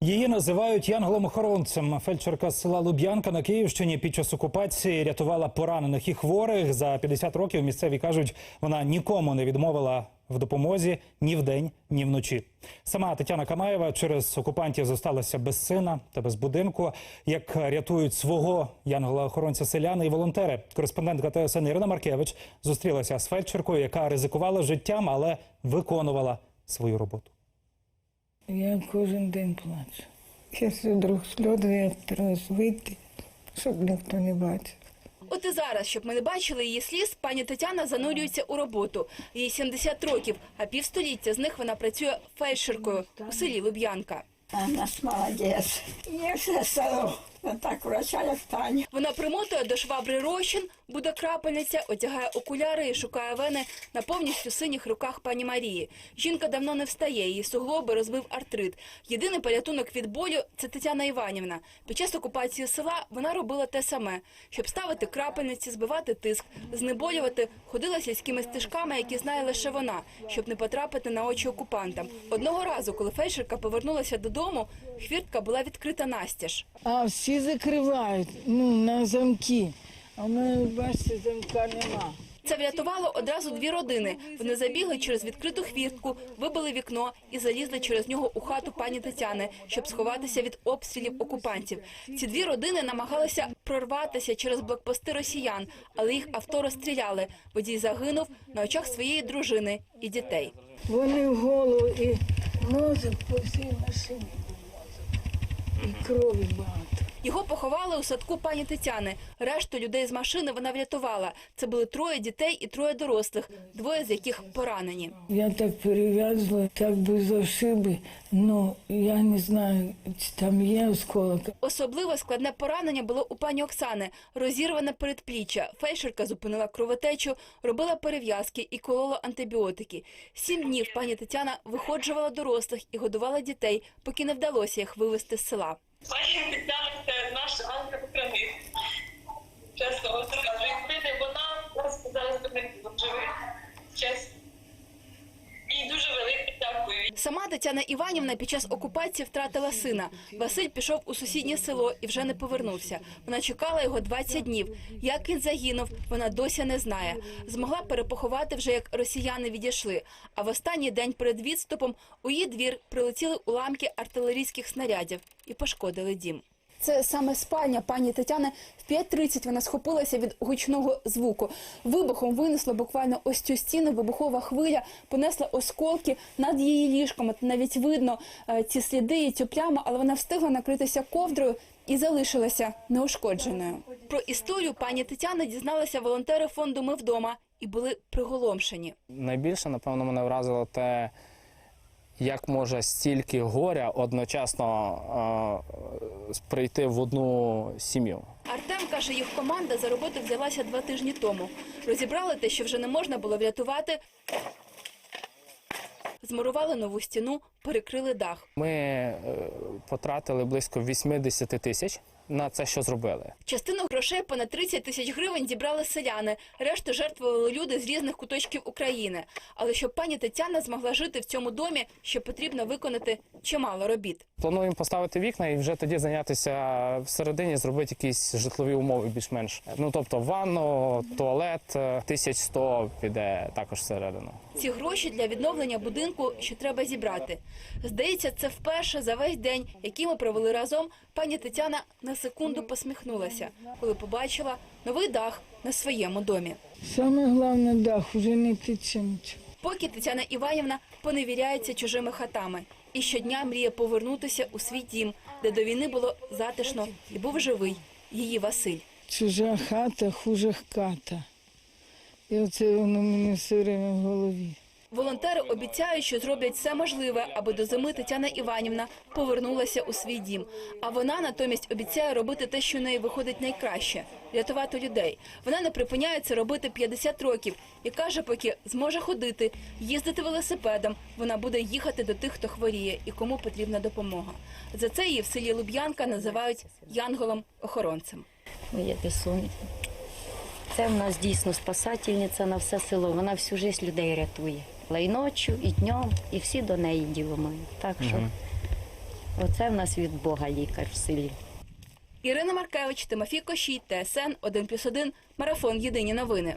Її називають янголом-охоронцем. Фельдшерка з села Луб'янка на Київщині під час окупації рятувала поранених і хворих. За 50 років місцеві кажуть, вона нікому не відмовила в допомозі ні вдень, ні вночі. Сама Тетяна Камаєва через окупантів зосталася без сина та без будинку. Як рятують свого янгола-охоронця селяни і волонтери. Кореспондентка ТСН Ірина Маркевич зустрілася з фельдшеркою, яка ризикувала життям, але виконувала свою роботу. Я кожен день плачу. все вдруг сльози, я стараюсь вийти, щоб ніхто не бачив. От і зараз, щоб ми не бачили її сліз, пані Тетяна занурюється у роботу. Їй 70 років, а півстоліття з них вона працює фельдшеркою у селі Луб'янка. А наш молодець. Є все село. Так врача, як Таня. Вона примотує до швабри розчин, буде крапельниця, одягає окуляри і шукає вени на повністю синіх руках пані Марії. Жінка давно не встає, її суглоби розбив артрит. Єдиний порятунок від болю – це Тетяна Іванівна. Під час окупації села вона робила те саме. Щоб ставити крапельниці, збивати тиск, знеболювати, ходила сільськими стежками, які знає лише вона, щоб не потрапити на очі окупантам. Одного разу, коли фельдшерка повернулася додому, хвіртка була відкрита настіж. А всі закривають ну, на замки. А в мене, бачите, замка нема. Це врятувало одразу дві родини. Вони забігли через відкриту хвіртку, вибили вікно і залізли через нього у хату пані Тетяни, щоб сховатися від обстрілів окупантів. Ці дві родини намагалися прорватися через блокпости росіян, але їх авто розстріляли. Водій загинув на очах своєї дружини і дітей. Вони в голову і мозок по всій машині був мозок. І крові багато. Його поховали у садку пані Тетяни. Решту людей з машини вона врятувала. Це були троє дітей і троє дорослих, двоє з яких поранені. Я так перев'язувала, так без ошиби. Ну, я не знаю, чи там є осколок. Особливо складне поранення було у пані Оксани. Розірване передпліччя. Фельдшерка зупинила кровотечу, робила перев'язки і колола антибіотики. Сім днів пані Тетяна виходжувала дорослих і годувала дітей, поки не вдалося їх вивезти з села. Пані Тетяна це наш ангел-хранитель. Чесно вам скажу, якби не вона, нас зараз би не було живих. Дуже велике дякую. Сама Тетяна Іванівна під час окупації втратила сина. Василь пішов у сусіднє село і вже не повернувся. Вона чекала його 20 днів. Як він загинув, вона досі не знає. Змогла перепоховати вже як росіяни відійшли. А в останній день перед відступом у її двір прилетіли уламки артилерійських снарядів і пошкодили дім. Це саме спальня пані Тетяни. В 5.30 вона схопилася від гучного звуку. Вибухом винесла буквально ось цю стіну. Вибухова хвиля понесла осколки над її ліжком. Навіть видно е, ці сліди і цю пляму, але вона встигла накритися ковдрою і залишилася неушкодженою. Про історію пані Тетяни дізналися волонтери фонду Ми вдома і були приголомшені. Найбільше, напевно, мене вразило те, як може стільки горя одночасно е, прийти в одну сім'ю. Артем каже, їх команда за роботу взялася два тижні тому. Розібрали те, що вже не можна було врятувати. Змурували нову стіну, перекрили дах. Ми е, потратили близько 80 тисяч на це, що зробили. Частину грошей понад 30 тисяч гривень зібрали селяни. Решту жертвували люди з різних куточків України. Але щоб пані Тетяна змогла жити в цьому домі, ще потрібно виконати чимало робіт. Плануємо поставити вікна і вже тоді зайнятися всередині, зробити якісь житлові умови більш-менш. Ну тобто ванну, туалет, е, 1100 піде також всередину. Ці гроші для відновлення будинку ще треба зібрати. Здається, це вперше за весь день, який ми провели разом. Пані Тетяна на секунду посміхнулася, коли побачила новий дах на своєму домі. Саме головне дах, уже не нічого. Поки Тетяна Іванівна поневіряється чужими хатами і щодня мріє повернутися у свій дім, де до війни було затишно і був живий її Василь. Чужа хата, хуже хата. І оце воно мені все время в голові. Волонтери обіцяють, що зроблять все можливе, аби до зими Тетяна Іванівна повернулася у свій дім. А вона натомість обіцяє робити те, що в неї виходить найкраще рятувати людей. Вона не припиняє це робити 50 років і каже, поки зможе ходити, їздити велосипедом. Вона буде їхати до тих, хто хворіє і кому потрібна допомога. За це її в селі Луб'янка називають янголом-охоронцем. Моє сонце. Це в нас дійсно спасательниця на все село. Вона всю життя людей рятує. Ла і ночі, і днем, і всі до неї діло мають. Так що Оце в нас від Бога лікар в селі. Ірина Маркевич, Тимофій Кощій, ТСН 1+,1, Марафон Єдині новини.